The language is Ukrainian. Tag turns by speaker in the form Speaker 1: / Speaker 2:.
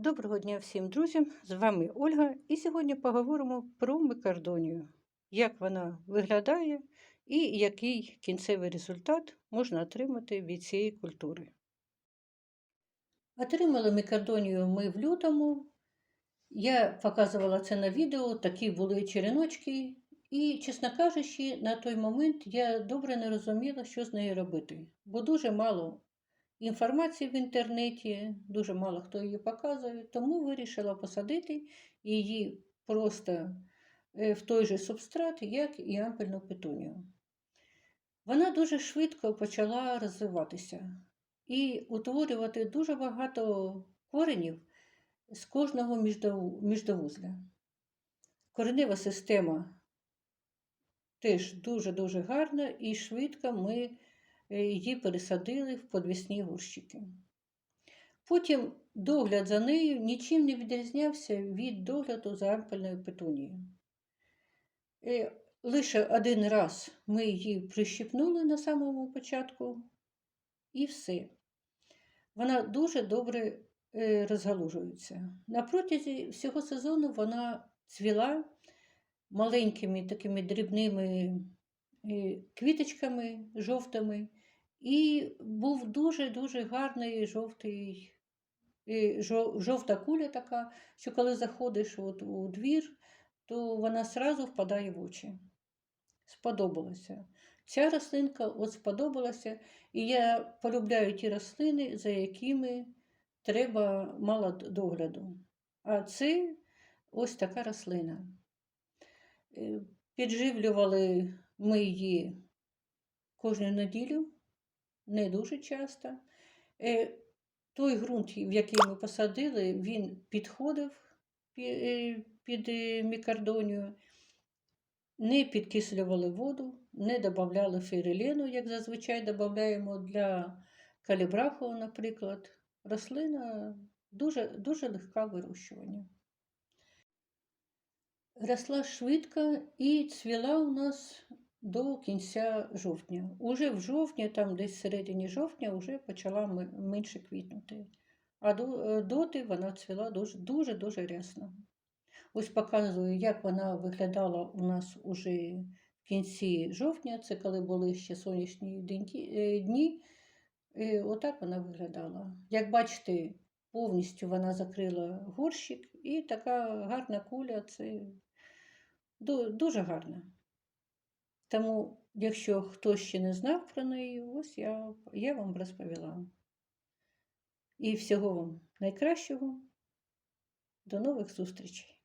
Speaker 1: Доброго дня всім друзям! З вами Ольга, і сьогодні поговоримо про микардонію, як вона виглядає і який кінцевий результат можна отримати від цієї культури. Отримали микардонію ми в лютому. Я показувала це на відео, такі були череночки, і, чесно кажучи, на той момент я добре не розуміла, що з нею робити, бо дуже мало інформації в інтернеті, дуже мало хто її показує, тому вирішила посадити її просто е, в той же субстрат, як і ампельну петунію. Вона дуже швидко почала розвиватися і утворювати дуже багато коренів з кожного міждовузля. Коренева система теж дуже-дуже гарна і швидко ми її пересадили в подвісні горщики. Потім догляд за нею нічим не відрізнявся від догляду за ампельною петунією. Лише один раз ми її прищипнули на самому початку, і все. Вона дуже добре розгалужується. На протязі всього сезону вона цвіла маленькими такими дрібними квіточками жовтими, і був дуже-дуже гарний жовтий, жовта куля така, що коли заходиш от у двір, то вона сразу впадає в очі. Сподобалося. Ця рослинка от сподобалася, і я полюбляю ті рослини, за якими треба мало догляду. А це ось така рослина. Підживлювали ми її кожну неділю, не дуже часто. Той ґрунт, в який ми посадили, він підходив під мікардонію, не підкислювали воду, не додавали фейрелену, як зазвичай додаємо для калібраху, наприклад. Рослина дуже, дуже легка в вирощуванні росла швидко і цвіла у нас до кінця жовтня. Уже в жовтні, там десь в середині жовтня, вже почала менше квітнути. А е, доти вона цвіла дуже-дуже рясно. Ось показую, як вона виглядала у нас уже в кінці жовтня, це коли були ще сонячні е, дні. І отак вона виглядала. Як бачите, повністю вона закрила горщик і така гарна куля це Дуже гарна. Тому, якщо хтось ще не знав про неї, ось я, я вам розповіла. І всього вам найкращого. До нових зустрічей!